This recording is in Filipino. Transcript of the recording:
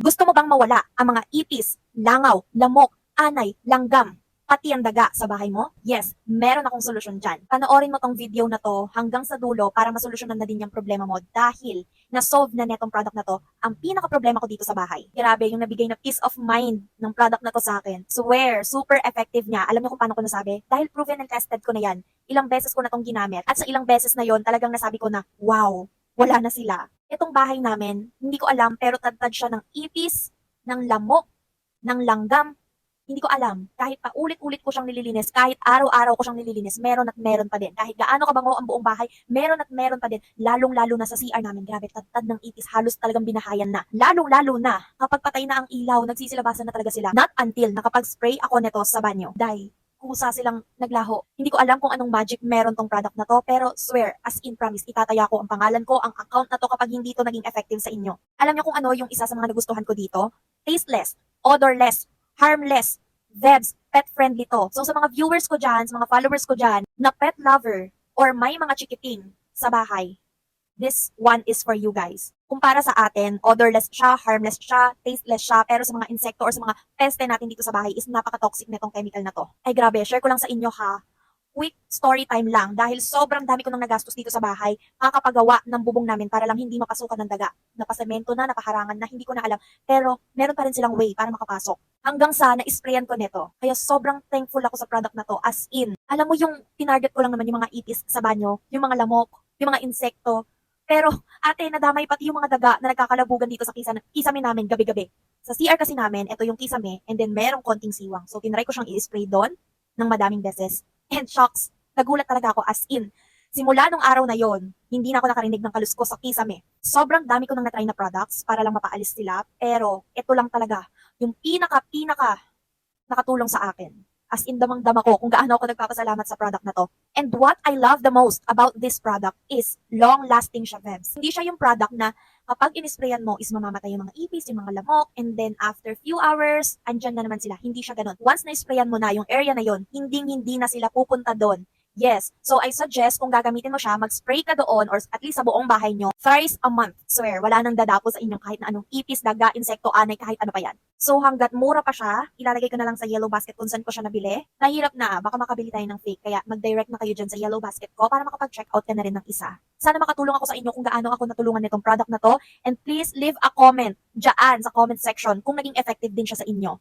Gusto mo bang mawala ang mga ipis, langaw, lamok, anay, langgam, pati ang daga sa bahay mo? Yes, meron akong solusyon dyan. Panoorin mo tong video na to hanggang sa dulo para masolusyonan na din yung problema mo dahil na-solve na netong product na to ang pinaka-problema ko dito sa bahay. Grabe, yung nabigay na peace of mind ng product na to sa akin. Swear, super effective niya. Alam niyo kung paano ko nasabi? Dahil proven and tested ko na yan. Ilang beses ko na tong ginamit. At sa ilang beses na yon talagang nasabi ko na, wow, wala na sila. Itong bahay namin, hindi ko alam pero tad-tad siya ng ipis, ng lamok, ng langgam. Hindi ko alam. Kahit pa ulit-ulit ko siyang nililinis, kahit araw-araw ko siyang nililinis, meron at meron pa din. Kahit gaano kabango ang buong bahay, meron at meron pa din. Lalong-lalo na sa CR namin, grabe, tad-tad ng ipis, halos talagang binahayan na. Lalong-lalo na, kapag patay na ang ilaw, nagsisilabasan na talaga sila. Not until nakapag-spray ako nito sa banyo. Dahil kusa silang naglaho. Hindi ko alam kung anong magic meron tong product na to, pero swear, as in promise, itataya ko ang pangalan ko, ang account na to kapag hindi to naging effective sa inyo. Alam niyo kung ano yung isa sa mga nagustuhan ko dito? Tasteless, odorless, harmless, vebs, pet-friendly to. So sa mga viewers ko dyan, sa mga followers ko dyan, na pet lover, or may mga chikiting sa bahay, this one is for you guys. Kumpara sa atin, odorless siya, harmless siya, tasteless siya, pero sa mga insekto or sa mga peste natin dito sa bahay is napaka-toxic nitong chemical na to. Ay grabe, share ko lang sa inyo ha. Quick story time lang dahil sobrang dami ko nang nagastos dito sa bahay makakapagawa ng bubong namin para lang hindi mapasukan ng daga. Napasemento na, napaharangan na, hindi ko na alam. Pero meron pa rin silang way para makapasok. Hanggang sa na-sprayan ko nito. Kaya sobrang thankful ako sa product na to. As in, alam mo yung tinarget ko lang naman yung mga ipis sa banyo, yung mga lamok, yung mga insekto. Pero ate, nadamay pati yung mga daga na nagkakalabugan dito sa kisame, kisame namin gabi-gabi. Sa CR kasi namin, ito yung kisame, and then merong konting siwang. So, tinry ko siyang i-spray doon ng madaming beses. And shocks, nagulat talaga ako as in. Simula nung araw na yon, hindi na ako nakarinig ng kaluskos sa kisame. Sobrang dami ko nang natry na products para lang mapaalis sila, pero ito lang talaga, yung pinaka-pinaka nakatulong sa akin. As in, damang-dama ko kung gaano ako nagpapasalamat sa product na to. And what I love the most about this product is long-lasting siya, Vebs. Hindi siya yung product na kapag inisprayan mo is mamamatay yung mga ipis, yung mga lamok, and then after few hours, andyan na naman sila. Hindi siya ganun. Once na-sprayan mo na yung area na yon, hindi-hindi na sila pupunta doon. Yes. So I suggest kung gagamitin mo siya, mag-spray ka doon or at least sa buong bahay nyo thrice a month. Swear, wala nang dadapo sa inyong kahit na anong ipis, daga, insekto, anay, kahit ano pa yan. So hanggat mura pa siya, ilalagay ko na lang sa yellow basket kung saan ko siya nabili. Nahirap na, baka makabili tayo ng fake. Kaya mag-direct na kayo dyan sa yellow basket ko para makapag-check out ka na rin ng isa. Sana makatulong ako sa inyo kung gaano ako natulungan nitong product na to. And please leave a comment dyan sa comment section kung naging effective din siya sa inyo.